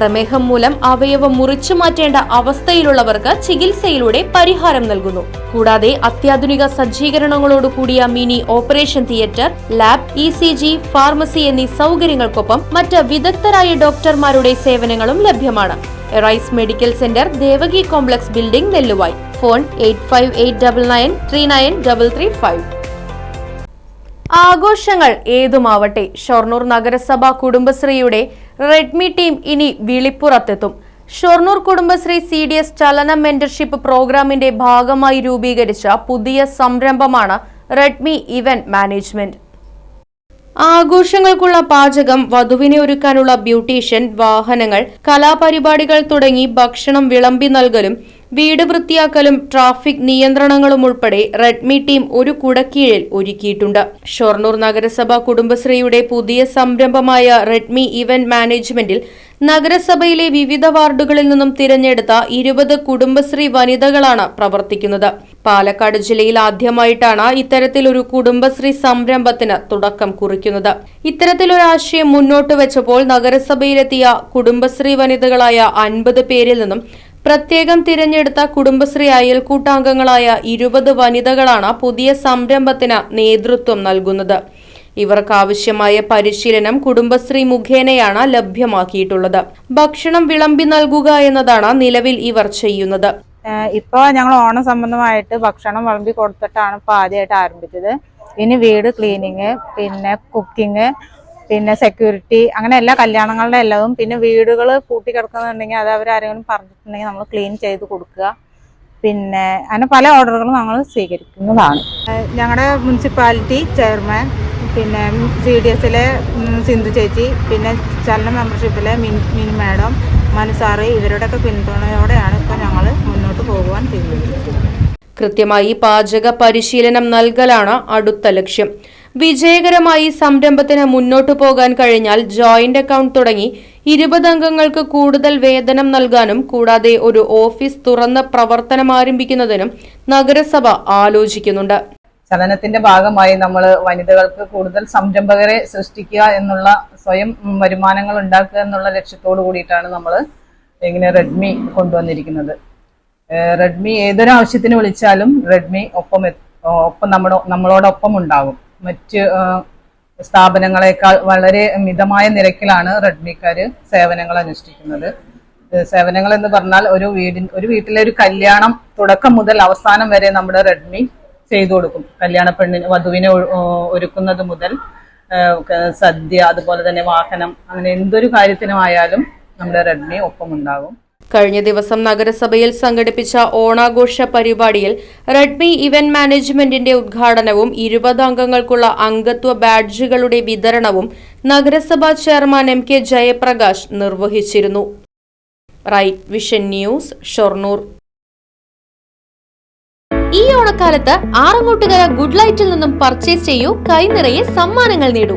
പ്രമേഹം മൂലം അവയവം മുറിച്ചു മാറ്റേണ്ട അവസ്ഥയിലുള്ളവർക്ക് ചികിത്സയിലൂടെ പരിഹാരം നൽകുന്നു. കൂടാതെ അത്യാധുനിക സജ്ജീകരണങ്ങളോടുകൂടിയ mini operation theatre lab E C G pharmacy എന്നീ സൗകര്യങ്ങൾക്കൊപ്പം മറ്റ് വിദഗ്ധരായ ഡോക്ടർമാരുടെ സേവനങ്ങളും ലഭ്യമാണ്. Rise medical centre Devaki complex building Nelluvayi. Phone eight ആഘോഷങ്ങൾ ഏതുമാവട്ടെ? ഷൊർണൂർ നഗരസഭ കുടുംബശ്രീയുടെ റെഡ്മി ടീം ഇനി വിളിപ്പുറത്തെത്തും. Shoranur Kudumbashree C D S ചലന മെന്റർഷിപ്പ് പ്രോഗ്രാമിന്റെ ഭാഗമായി രൂപീകരിച്ച പുതിയ സംരംഭമാണ് റെഡ്മി ഇവന്റ് മാനേജ്മെന്റ്. ആഘോഷങ്ങൾക്കുള്ള പാചകം വധുവിനെ ഒരുക്കാനുള്ള ബ്യൂട്ടീഷ്യൻ വാഹനങ്ങൾ കലാപരിപാടികൾ തുടങ്ങി ഭക്ഷണം വിളമ്പി നൽകലും വീട് വൃത്തിയാക്കലും ട്രാഫിക് നിയന്ത്രണങ്ങളും ഉൾപ്പെടെ റെഡ്മി ടീം ഒരു കുടക്കീഴിൽ ഒരുക്കിയിട്ടുണ്ട്. ഷൊർണൂർ നഗരസഭ കുടുംബശ്രീയുടെ പുതിയ സംരംഭമായ റെഡ്മി ഇവന്റ് മാനേജ്മെന്റിൽ നഗരസഭയിലെ വിവിധ വാർഡുകളിൽ നിന്നും തിരഞ്ഞെടുത്ത ഇരുപത് കുടുംബശ്രീ വനിതകളാണ് പ്രവർത്തിക്കുന്നത്. പാലക്കാട് ജില്ലയിൽ ആദ്യമായിട്ടാണ് ഇത്തരത്തിലൊരു കുടുംബശ്രീ സംരംഭത്തിന് തുടക്കം കുറിക്കുന്നത്. ഇത്തരത്തിലൊരു ആശയം മുന്നോട്ട് വെച്ചപ്പോൾ നഗരസഭയിലെത്തിയ കുടുംബശ്രീ വനിതകളായ അൻപത് പേരിൽ നിന്നും പ്രത്യേകം തിരഞ്ഞെടുത്ത കുടുംബശ്രീ അയൽക്കൂട്ടാംഗങ്ങളായ ഇരുപത് വനിതകളാണ് പുതിയ സംരംഭത്തിന് നേതൃത്വം നൽകുന്നത്. ഇവർക്കാവശ്യമായ പരിശീലനം കുടുംബശ്രീ മുഖേനയാണ് ലഭ്യമാക്കിയിട്ടുള്ളത്. ഭക്ഷണം വിളമ്പി നൽകുക എന്നതാണ് നിലവിൽ ഇവർ ചെയ്യുന്നത്. ഇപ്പോൾ ഞങ്ങൾ ഓണം സംബന്ധമായിട്ട് ഭക്ഷണം വിളമ്പി കൊടുത്തിട്ടാണ് ഇപ്പോൾ ആദ്യമായിട്ട് ആരംഭിച്ചത്. ഇനി വീട് ക്ലീനിങ് പിന്നെ കുക്കിംഗ് പിന്നെ സെക്യൂരിറ്റി അങ്ങനെ എല്ലാ കല്യാണങ്ങളുടെ എല്ലാതും. പിന്നെ വീടുകൾ പൂട്ടി കിടക്കുന്നുണ്ടെങ്കിൽ അത് അവരാരെങ്കിലും പറഞ്ഞിട്ടുണ്ടെങ്കിൽ നമ്മൾ ക്ലീൻ ചെയ്ത് കൊടുക്കുക. പിന്നെ അങ്ങനെ പല ഓർഡറുകളും ഞങ്ങൾ സ്വീകരിക്കുന്നതാണ്. ഞങ്ങളുടെ മുനിസിപ്പാലിറ്റി ചെയർമാൻ പിന്നെ സി ഡി എസിലെ സിന്ധു ചേച്ചി പിന്നെ ചലന മെമ്പർഷിപ്പിലെ മിൻ മിനി മാഡം മനസാറി ഇവരുടെയൊക്കെ പിന്തുണയോടെയാണ് ഇപ്പോൾ ഞങ്ങൾ മുന്നോട്ട് പോകുവാൻ തീരുമാനിച്ചത് കൃത്യമായി പാചക പരിശീലനം നൽകലാണ് അടുത്ത ലക്ഷ്യം. വിജയകരമായി സംരംഭത്തിന് മുന്നോട്ടു പോകാൻ കഴിഞ്ഞാൽ ജോയിന്റ് അക്കൗണ്ട് തുടങ്ങി ഇരുപത് അംഗങ്ങൾക്ക് കൂടുതൽ വേതനം നൽകാനും കൂടാതെ ഒരു ഓഫീസ് തുറന്ന് പ്രവർത്തനം ആരംഭിക്കുന്നതിനും നഗരസഭ ആലോചിക്കുന്നുണ്ട്. ചലനത്തിന്റെ ഭാഗമായി നമ്മൾ വനിതകൾക്ക് കൂടുതൽ സംരംഭകരെ സൃഷ്ടിക്കുക എന്നുള്ള സ്വയം വരുമാനങ്ങൾ ഉണ്ടാക്കുക എന്നുള്ള ലക്ഷ്യത്തോടു കൂടിയിട്ടാണ് നമ്മൾ ഇങ്ങനെ റെഡ്മി കൊണ്ടുവന്നിരിക്കുന്നത്. റെഡ്മി ഏതൊരു ആവശ്യത്തിന് വിളിച്ചാലും റെഡ്മി ഒപ്പം ഒപ്പം നമ്മുടെ നമ്മളോടൊപ്പം ഉണ്ടാകും മറ്റ് സ്ഥാപനങ്ങളെക്കാൾ വളരെ മിതമായ നിരക്കിലാണ് റെഡ്മിക്കാർ സേവനങ്ങൾ അനുഷ്ഠിക്കുന്നത്. സേവനങ്ങൾ എന്ന് പറഞ്ഞാൽ ഒരു വീടിൻ ഒരു വീട്ടിലെ ഒരു കല്യാണം തുടക്കം മുതൽ അവസാനം വരെ നമ്മുടെ റെഡ്മി ചെയ്തു കൊടുക്കും. കല്യാണ പെണ്ണിന് വധുവിനെ ഒരുക്കുന്നത് മുതൽ സദ്യ അതുപോലെ തന്നെ വാഹനം അങ്ങനെ എന്തൊരു കാര്യത്തിനുമായാലും നമ്മുടെ റെഡ്മി ഒപ്പം ഉണ്ടാകും കഴിഞ്ഞ ദിവസം നഗരസഭയിൽ സംഘടിപ്പിച്ച ഓണാഘോഷ പരിപാടിയിൽ റെഡ്മി ഇവന്റ് മാനേജ്മെന്റിന്റെ ഉദ്ഘാടനവും ഇരുപത് അംഗങ്ങൾക്കുള്ള അംഗത്വ ബാഡ്ജുകളുടെ വിതരണവും നഗരസഭാ chairman M K Jayaprakash നിർവഹിച്ചിരുന്നു. Right vision news Shoranur. ഈ ഓണക്കാലത്ത് ആറങ്ങോട്ടുകര ഗുഡ് ലൈറ്റിൽ നിന്നും പർച്ചേസ് ചെയ്യൂ കൈനിറയെ സമ്മാനങ്ങൾ നേടൂ.